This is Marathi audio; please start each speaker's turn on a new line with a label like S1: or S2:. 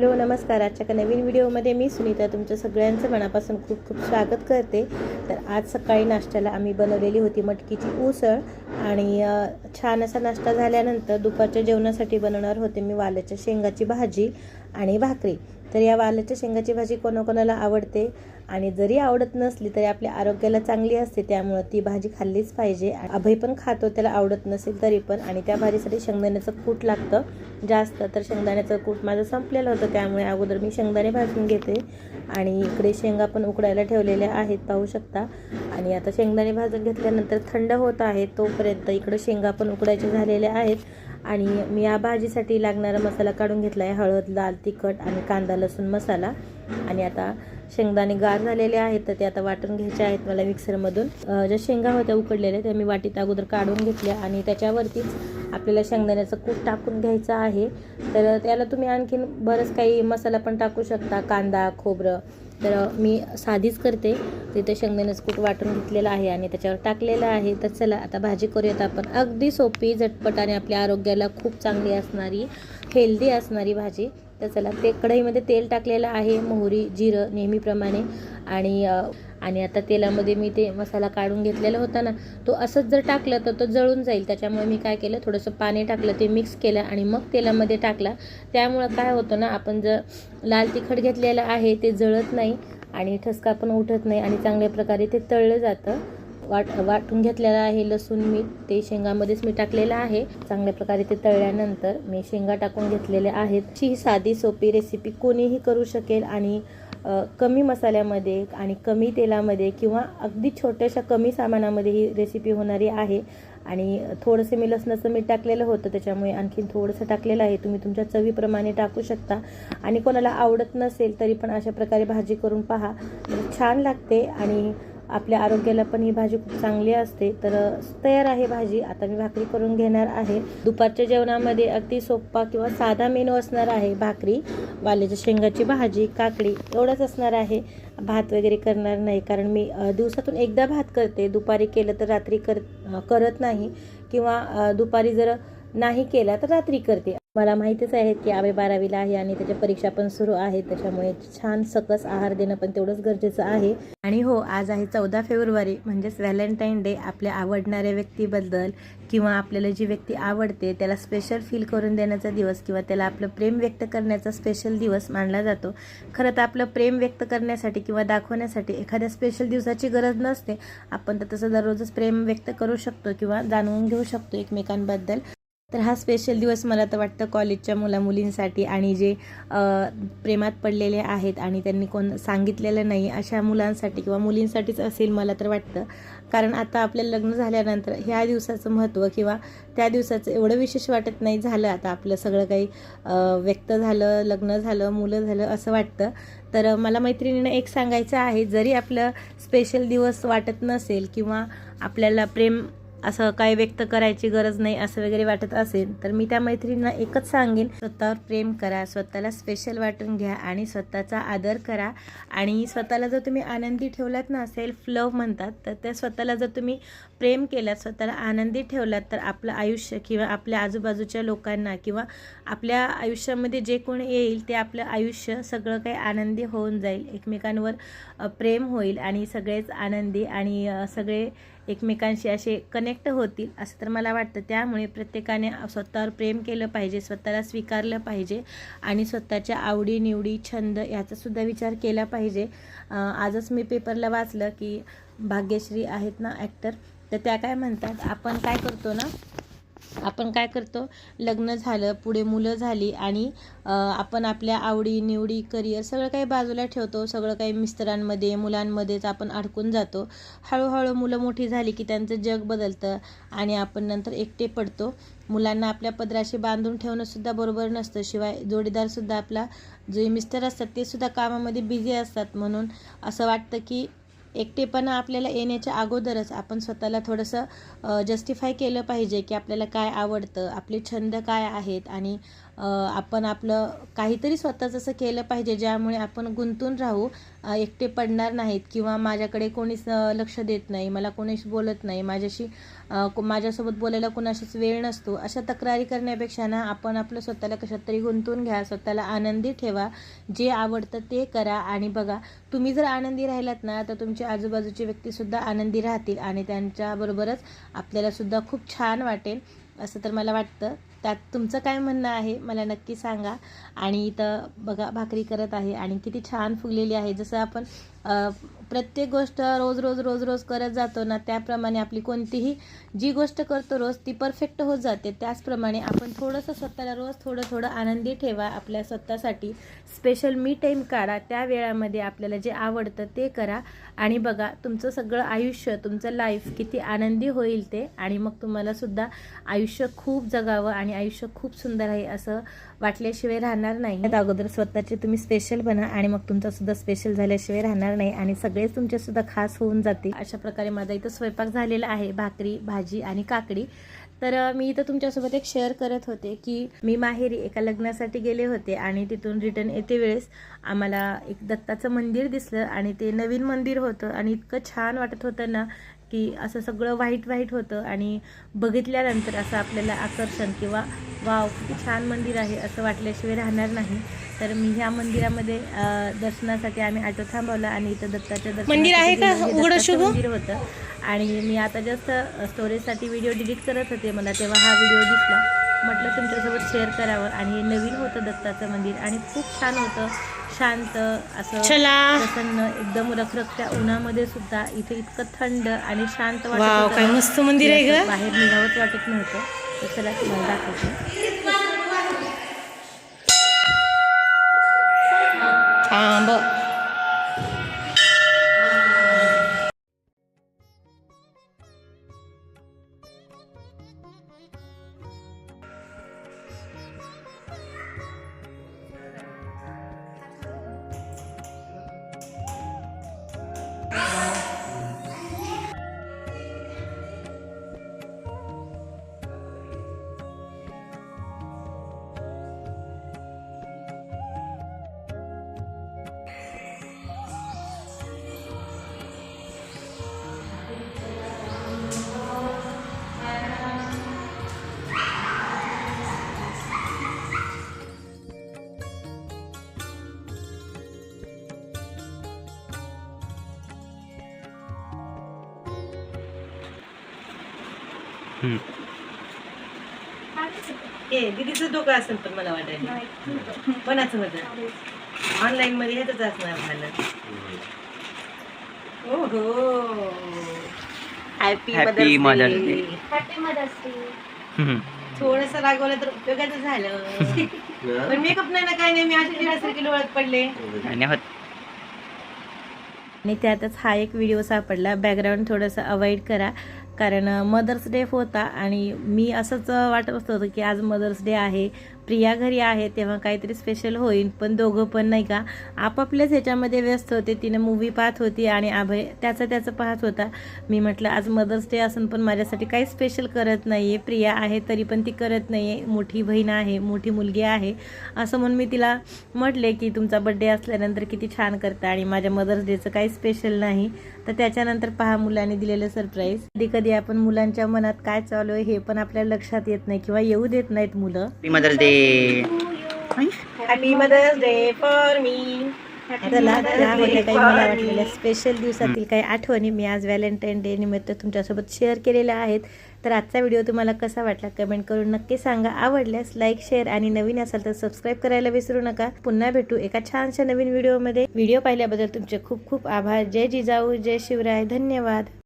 S1: हॅलो नमस्कार. आजच्या एका नवीन व्हिडिओमध्ये मी सुनीता. तुमच्या सगळ्यांचं मनापासून खूप खूप स्वागत करते. तर आज सकाळी नाश्त्याला आम्ही बनवलेली होती मटकीची उसळ आणि छान असा नाश्ता झाल्यानंतर दुपारच्या जेवणासाठी बनवणार होते मी वालाच्या शेंगाची भाजी आणि भाकरी. तर या वालाच्या शेंगाची भाजी कोणाकोणाला आवडते? आणि जरी आवडत नसली तरी आपल्या आरोग्याला चांगली असते त्यामुळं ती भाजी खाल्लीच पाहिजे. अभय पण खातो त्याला आवडत नसेल तरी पण. आणि त्या भाजीसाठी शेंगदाण्याचं कूट लागतं जास्त. तर शेंगदाण्याचं कूट माझं संपलेलं होतं त्यामुळे अगोदर मी शेंगदाणे भाजून घेते. आणि इकडे शेंगा पण उकडायला ठेवलेल्या आहेत पाहू शकता. आणि आता शेंगदाणे भाजून घेतल्यानंतर थंड होत आहे तोपर्यंत इकडं शेंगा पण उकडायच्या झालेल्या आहेत. आणि मी या भाजीसाठी लागणारा मसाला काढून घेतला आहे हळद लाल तिखट आणि कांदा लसूण मसाला. आणि आता शेंगदाणे गार झालेले आहेत तर ते आता वाटून घ्यायचे आहेत मला मिक्सरमधून. ज्या शेंगा होत्या उकडलेल्या त्या मी वाटीत अगोदर काढून घेतल्या आणि त्याच्यावरतीच आपल्याला शेंगदाण्याचं कूट टाकून घ्यायचं आहे. तर त्याला तुम्ही आणखीन बरंच काही मसाला पण टाकू शकता. कांदा खोबरं तर मी साधीच करते. तिथे शेंगदाण्याचं कूट वाटून घेतलेलं आहे आणि त्याच्यावर टाकलेलं आहे. तर चला आता भाजी करूयात आपण. अगदी सोपी झटपट आणि आपल्या आरोग्याला खूप चांगली असणारी हेल्दी असणारी भाजी. तर चला ते कढईमध्ये तेल टाकलेलं आहे मोहरी जिरं नेहमीप्रमाणे. आणि आणि आता तेलामध्ये मी ते मसाला काढून घेतलेला होता ना तो असंच जर टाकलं तर तो जळून जाईल. त्याच्यामुळे मी काय केलं थोडंसं पाणी टाकलं ते मिक्स केलं आणि मग तेलामध्ये टाकला. त्यामुळं काय होतं ना आपण जर लाल तिखट घेतलेलं आहे ते जळत नाही आणि ठसका पण उठत नाही आणि चांगल्या प्रकारे ते तळलं जातं. वाट वाटून घेतलेलं आहे लसूण मीठ ते शेंगामध्येच मी टाकलेलं आहे. चांगल्या प्रकारे ते तळल्यानंतर मी शेंगा टाकून घेतलेल्या आहेत. ही साधी सोपी रेसिपी कोणीही करू शकेल आणि कमी मसाल्यामध्ये आणि कमी तेलामध्ये किंवा अगदी छोट्याशा कमी सामानामध्ये ही रेसिपी होणारी आहे. आणि थोडंसं मी लसणाचं मीठ टाकलेलं होतं त्याच्यामुळे आणखीन थोडंसं टाकलेलं आहे. तुम्ही तुमच्या चवीप्रमाणे टाकू शकता. आणि कोणाला आवडत नसेल तरी पण अशा प्रकारे भाजी करून पहा. म्हणजे छान लागते आणि आपल्या आरोग्याला पण ही भाजी खूप चांगली असते. तर तयार आहे भाजी. आता मी भाकरी करून घेणार आहे. दुपारच्या जेवणामध्ये अगदी सोपा किंवा साधा मेनू असणार आहे. भाकरी वाल्याच्या शेंगाची भाजी काकडी एवढंच असणार आहे. भात वगैरे करणार नाही. कारण मी दिवसातून एकदा भात करते. दुपारी केलं तर रात्री कर करत नाही. किंवा दुपारी जर नाही केला तर रात्री करते. मला माहितीच आहे की आवे बारावीला आहे आणि त्याच्या परीक्षा पण सुरू आहेत. त्याच्यामुळे छान सकस आहार देणं पण तेवढंच गरजेचं आहे. आणि हो आज आहे चौदा फेब्रुवारी म्हणजेच व्हॅलेंटाईन डे. आपल्या आवडणाऱ्या व्यक्तीबद्दल किंवा आपल्याला जी व्यक्ती आवडते त्याला स्पेशल फील करून देण्याचा दिवस किंवा त्याला आपलं प्रेम व्यक्त करण्याचा स्पेशल दिवस मानला जातो. खरं तर आपलं प्रेम व्यक्त करण्यासाठी किंवा दाखवण्यासाठी एखाद्या स्पेशल दिवसाची गरज नसते. आपण तर तसं दररोजच प्रेम व्यक्त करू शकतो किंवा जाणून घेऊ शकतो एकमेकांबद्दल. तर हा स्पेशल दिवस मला तर वाटतं कॉलेजच्या मुलामुलींसाठी आणि जे प्रेमात पडलेले आहेत आणि त्यांनी कोण सांगितलेलं नाही अशा मुलांसाठी किंवा मुलींसाठीच असेल मला तर वाटतं. कारण आता आपलं लग्न झाल्यानंतर ह्या दिवसाचं महत्त्व किंवा त्या दिवसाचं एवढं विशेष वाटत नाही झालं. आता आपलं सगळं काही व्यक्त झालं लग्न झालं मुलं झालं असं वाटतं. तर मला मैत्रिणीनं एक सांगायचं आहे जरी आपलं स्पेशल दिवस वाटत नसेल किंवा आपल्याला प्रेम असं काय व्यक्त करायची गरज नाही असं वगैरे वाटत असेल तर मी त्या मैत्रिणींना एकच सांगेन स्वतःवर प्रेम करा स्वतःला स्पेशल वाटून घ्या आणि स्वतःचा आदर करा. आणि स्वतःला जर तुम्ही आनंदी ठेवलात ना सेल्फ लव्ह म्हणतात तर त्या स्वतःला जर तुम्ही प्रेम केलात स्वतःला आनंदी ठेवलात तर आपलं आयुष्य किंवा आपल्या आजूबाजूच्या लोकांना किंवा आपल्या आयुष्यामध्ये जे कोण येईल ते आपलं आयुष्य सगळं काही आनंदी होऊन जाईल. एकमेकांवर प्रेम होईल आणि सगळेच आनंदी आणि सगळे एकमेकांशी असे कनेक्ट होतील असं तर मला वाटतं. त्यामुळे प्रत्येकाने स्वतःवर प्रेम केलं पाहिजे स्वतःला स्वीकारलं पाहिजे आणि स्वतःच्या आवडी निवडी छंद याचासुद्धा विचार केला पाहिजे. आजच मी पेपरला वाचलं की भाग्यश्री आहेत ना ॲक्टर तर त्या काय म्हणतात? आपण काय करतो ना आपण काय करतो? लग्न झालं पुढे मुलं झाली आणि आपण आपल्या आवडी निवडी करिअर सगळं काही बाजूला ठेवतो. सगळं काही मिस्त्रांमध्ये मुलांमध्येच आपण अडकून जातो. हळूहळू मुलं मोठी झाली की त्यांचं जग बदलतं आणि आपण नंतर एकटे पडतो. मुलांना आपल्या पदराशी बांधून ठेवणंसुद्धा बरोबर नसतं. शिवाय जोडीदारसुद्धा आपला जे मिस्टर असतात ते सुद्धा कामामध्ये बिझी असतात. म्हणून असं वाटतं की एकटेपणा आपल्याला येण्याच्या अगोदरच आपण स्वतःला थोडंसं जस्टिफाय केलं पाहिजे की आपल्याला काय आवडतं आपले छंद काय आहेत आणि आपण आपलं काहीतरी स्वतःच असं केलं पाहिजे ज्यामुळे आपण गुंतून राहू. एकटे पडणार नाहीत किंवा माझ्याकडे कोणीच लक्ष देत नाही मला कोणीच बोलत नाही माझ्याशी को- माझ्यासोबत बोलायला कोणाशीच वेळ नसतो. अशा तक्रारी करण्यापेक्षा ना आपण आपलं स्वतःला कशात तरी गुंतून घ्या स्वतःला आनंदी ठेवा. जे आवडतं ते करा. आणि बघा तुम्ही जर आनंदी राहिलात ना तर तुमच्या आजूबाजूचे व्यक्तीसुद्धा आनंदी राहतील आणि त्यांच्याबरोबरच आपल्यालासुद्धा खूप छान वाटेल असं तर मला वाटतं. त्यात तुमचं काय म्हणणं आहे मला नक्की सांगा. आणि इथं बघा भाकरी करत आहे आणि किती छान फुगलेली आहे. जसं आपण प्रत्येक गोष्ट रोज रोज रोज रोज करत जातो ना त्याप्रमाणे आपली कोणतीही जी गोष्ट करतो रोज ती परफेक्ट होत जाते. त्याचप्रमाणे आपण थोडंसं स्वतःला रोज थोडं थोडं आनंदी ठेवा आपल्या स्वतःसाठी. स्पेशल मी टाईम काढा. त्या वेळामध्ये आपल्याला जे आवडतं ते करा. आणि बघा तुमचं सगळं आयुष्य तुमचं लाईफ किती आनंदी होईल ते. आणि मग तुम्हालासुद्धा आयुष्य खूप जगावं आणि आयुष्य खूप सुंदर आहे असं वाटल्याशिवाय राहणार नाही. अगोदर स्वतःचे तुम्ही स्पेशल बना आणि मग तुमचासुद्धा स्पेशल झाल्याशिवाय राहणार नाही आणि सगळेच तुमच्यासुद्धा खास होऊन जातील. अशा प्रकारे माझा इथं स्वयंपाक झालेला आहे भाकरी भाजी आणि काकडी. तर मी इथं तुमच्यासोबत एक शेअर करत होते की मी माहेरी एका लग्नासाठी गेले होते आणि तिथून रिटर्न येते वेळेस आम्हाला एक दत्ताचं मंदिर दिसलं आणि ते नवीन मंदिर होतं आणि इतकं छान वाटत होतं ना की असं सगळं व्हाईट व्हाईट होतं आणि बघितल्यानंतर असं आपल्याला आकर्षण किंवा वाव किती छान मंदिर आहे असं वाटल्याशिवाय राहणार नाही. तर मी ह्या मंदिरामध्ये दर्शनासाठी आम्ही ऑटो थांबवला आणि इथं दत्ताच्या दर्शनासाठी
S2: मंदिर आहे का?
S1: मंदिर होतं. आणि मी आता जस्ट स्टोरेजसाठी व्हिडिओ डिलीट करत होते मला तेव्हा हा व्हिडिओ दिसला. म्हटलं तुमच्यासोबत शेअर करावं. आणि हे नवीन होतं दत्ताचं मंदिर आणि खूप छान होतं. शांत असं
S2: चला.
S1: प्रसन्न एकदम रखरखत्या उन्हामध्ये सुद्धा इथे इतकं थंड आणि शांत वाटत
S2: काय मस्त मंदिर आहे ग.
S1: बाहेर निघावंच वाटत नव्हतं. तर चला तुम्हाला दाखवते.
S2: थांब.
S1: ए दीदीचं डोकं असेल पण मला वाटायला. कोणाचं होतं? ऑनलाईन मध्ये हेच असणार झालं. ओहो. Happy
S3: Happy Mother's Day.
S4: Happy Mother's Day
S1: थोडस रागवलं तर उपयोगाचं झालं. पण मेकअप नाही ना काय नाही. मी अशी चिडासारखी लोळत पडले.
S3: धन्यवाद
S1: आणि त्यातच हा एक व्हिडिओ सापडला. बॅकग्राऊंड थोडंसं अवॉइड करा. कारण मदर्स डे होता आणि मी असंच वाटत होतं की आज मदर्स डे आहे. प्रिया घरी आहे तेव्हा काहीतरी स्पेशल होईल. पण दोघं पण नाही का? आपापल्याच ह्याच्यामध्ये व्यस्त होते. तिनं मूवी पाहत होती आणि अभय त्याचं त्याचं पाहत होता. मी म्हटलं आज मदर्स डे असून पण माझ्यासाठी काही स्पेशल करत नाही आहे प्रिया आहे तरी पण ती करत नाही आहे मोठी बहीण आहे मोठी मुलगी आहे. असं म्हणून मी तिला म्हटले की तुमचा बड्डे असल्यानंतर किती छान करता आणि माझ्या मदर्स डेचं काही स्पेशल नाही. तर त्याच्यानंतर पहा मुलांनी दिलेलं सरप्राईज कधी कधी आपण मुलांच्या मनात काय चालू आहे हे पण आपल्याला लक्षात येत नाही किंवा येऊ देत नाहीत मुलं.
S3: Mother's Day
S1: happy Mother's Day for me चला त्या होत्या काही मला वाटलेल्या स्पेशल दिवसातील काही आठवणी मी आज व्हॅलेंटाईन डे निमित्त तुमच्यासोबत शेअर केलेल्या आहेत. तर आजचा व्हिडिओ तुम्हाला कसा वाटला कमेंट करून नक्की सांगा. आवडल्यास लाईक शेअर आणि नवीन असाल तर सबस्क्राईब करायला विसरू नका. पुन्हा भेटू एका छानशा नवीन व्हिडिओमध्ये व्हिडिओ पाहिल्याबद्दल तुमचे खूप खूप आभार. जय जिजाऊ जय शिवराय. धन्यवाद.